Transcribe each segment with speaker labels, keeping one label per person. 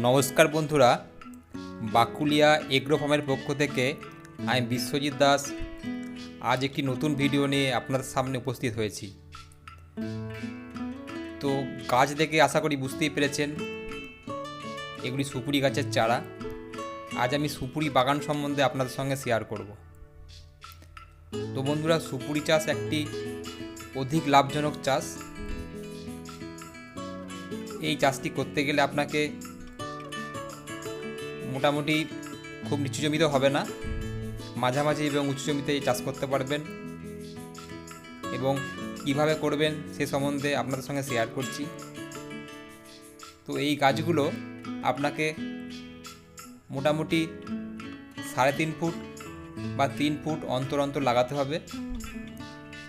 Speaker 1: নমস্কার বন্ধুরা, বাকুলিয়া এগ্রো ফার্মের পক্ষ থেকে আমি বিশ্বজিৎ দাস। আজ একটি নতুন ভিডিও নিয়ে আপনাদের সামনে উপস্থিত হয়েছি। তো গাছ দেখে আশা করি বুঝতেই পেরেছেন, এগুলি সুপুরি গাছের চারা। আজ আমি সুপুরি বাগান সম্বন্ধে আপনাদের সঙ্গে শেয়ার করব। তো বন্ধুরা, সুপুরি চাষ একটি অধিক লাভজনক চাষ। এই চাষটি করতে গেলে আপনাকে মোটামুটি খুব নিচু জমিতে হবে না। মাঝামাঝি এবং উঁচু জমিতে চাষ করতে পারবেন। এবং কীভাবে করবেন সে সম্বন্ধে আপনাদের সঙ্গে শেয়ার করছি। তো এই গাছগুলো আপনাকে মোটামুটি সাড়ে তিন ফুট বা তিন ফুট অন্তর অন্তর লাগাতে হবে।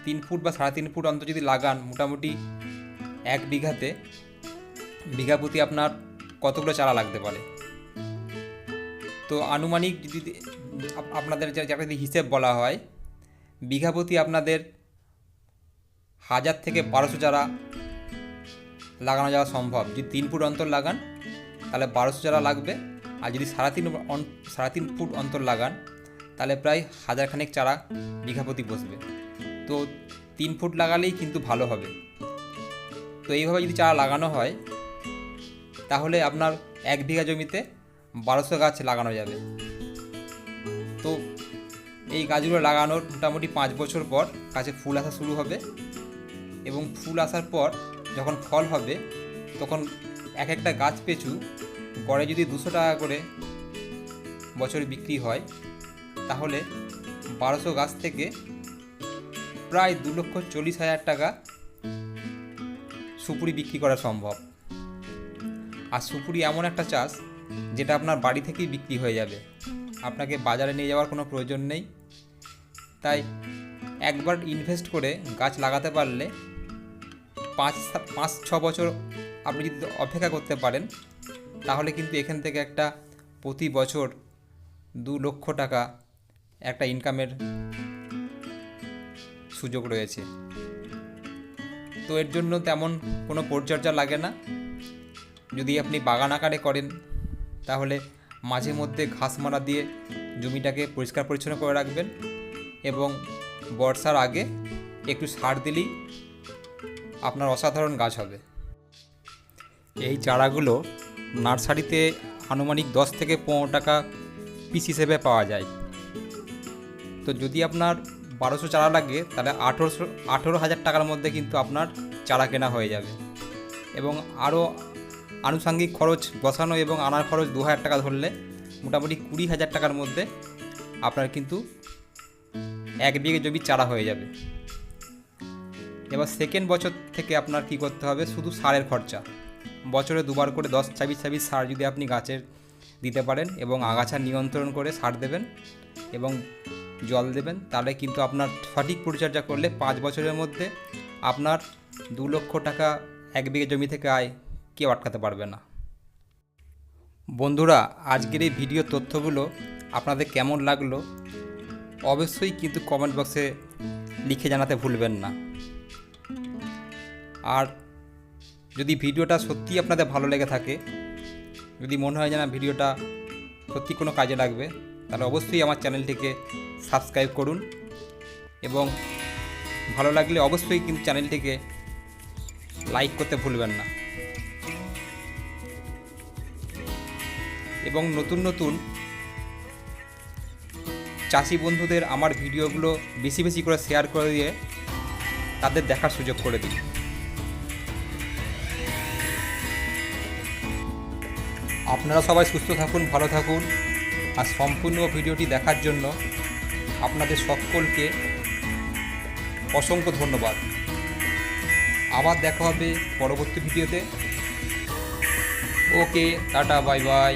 Speaker 1: তিন ফুট বা সাড়ে তিন ফুট অন্তর যদি লাগান, মোটামুটি এক বিঘাতে বিঘা প্রতি আপনার কতগুলো চারা লাগতে পারে? তো আনুমানিক যদি আপনাদের যে- যেটা যদি হিসেব বলা হয়, বিঘা প্রতি আপনাদের হাজার থেকে বারোশো চারা লাগানো যাওয়া সম্ভব। যদি তিন ফুট অন্তর লাগান, তাহলে বারোশো চারা লাগবে। আর যদি সাড়ে তিন সাড়ে তিন ফুট অন্তর লাগান, তাহলে প্রায় হাজারখানেক চারা বিঘা প্রতি বসবে। তো তিন ফুট লাগালেই কিন্তু ভালো হবে। তো এইভাবে যদি চারা লাগানো হয়, তাহলে আপনার এক বিঘা জমিতে বারোশো গাছ লাগানো যাবে। তো এই গাছগুলো লাগানোর মোটামুটি পাঁচ বছর পর গাছে ফুল আসা শুরু হবে এবং ফুল আসার পর যখন ফল হবে, তখন এক একটা গাছ পিছু গড়ে যদি দুশো টাকা করে বছরে বিক্রি হয়, তাহলে বারোশো গাছ থেকে প্রায় দু লক্ষ চল্লিশ হাজার টাকা সুপুরি বিক্রি করা সম্ভব। আর সুপুরি এমন একটা চাষ যেটা আপনার বাড়ি থেকেই বিক্রি হয়ে যাবে। আপনাকে বাজারে নিয়ে যাওয়ার কোনো প্রয়োজন নেই। তাই একবার ইনভেস্ট করে গাছ লাগাতে পারলে পাঁচ পাঁচ, ছ বছর আপনি যদি অপেক্ষা করতে পারেন, তাহলে কিন্তু এখান থেকে একটা প্রতি বছর দু লক্ষ টাকা একটা ইনকামের সুযোগ রয়েছে। তো এর জন্য তেমন কোনো পরিচর্যা লাগে না। যদি আপনি বাগান আকারে করেন তাহলে মাঝে মধ্যে ঘাস মারা দিয়ে জমিটাকে পরিষ্কার পরিচ্ছন্ন করে রাখবেন এবং বর্ষার আগে একটু সার দিলেই আপনার অসাধারণ গাছ হবে। এই চারাগুলো নার্সারিতে আনুমানিক দশ থেকে পনেরো টাকা পিস হিসেবে পাওয়া যায়। তো যদি আপনার বারোশো চারা লাগে, তাহলে আঠেরোশো, আঠেরো হাজার টাকার মধ্যে কিন্তু আপনার চারা কেনা হয়ে যাবে। এবং আরও আনুষঙ্গিক খরচ বসানো এবং আনার খরচ দু হাজার টাকা ধরলে মোটামুটি কুড়ি হাজার টাকার মধ্যে আপনার কিন্তু এক বিঘে জমি চারা হয়ে যাবে। এবার সেকেন্ড বছর থেকে আপনার কি করতে হবে? শুধু সারের খরচা। বছরে দুবার করে দশ ছাব্বিশ ছাব্বিশ সার যদি আপনি গাছের দিতে পারেন এবং আগাছা নিয়ন্ত্রণ করে সার দেবেন এবং জল দেবেন, তাহলে কিন্তু আপনার সঠিক পরিচর্যা করলে পাঁচ বছরের মধ্যে আপনার দু লক্ষ টাকা এক বিঘে জমি থেকে আয় কেউ আটকাতে পারবে না। বন্ধুরা, আজকের এই ভিডিও তথ্যগুলো আপনাদের কেমন লাগল? অবশ্যই কিন্তু কমেন্ট বক্সে লিখে জানাতে ভুলবেন না। আর যদি ভিডিওটা সত্যিই আপনাদের ভালো লেগে থাকে, যদি মনে হয় যে না ভিডিওটা সত্যি কোনো কাজে লাগবে, তাহলে অবশ্যই আমার চ্যানেলটিকে সাবস্ক্রাইব করুন। এবং ভালো লাগলে অবশ্যই কিন্তু চ্যানেলটিকে লাইক করতে ভুলবেন না। এবং নতুন নতুন চাষি বন্ধুদের আমার ভিডিওগুলো বেশি বেশি করে শেয়ার করে দিয়ে তাদের দেখার সুযোগ করে দিন। আপনারা সবাই সুস্থ থাকুন, ভালো থাকুন আর সম্পূর্ণ ভিডিওটি দেখার জন্য আপনাদের সকলকে অসংখ্য ধন্যবাদ। আবার দেখা হবে পরবর্তী ভিডিওতে। Okay, tata, bye bye.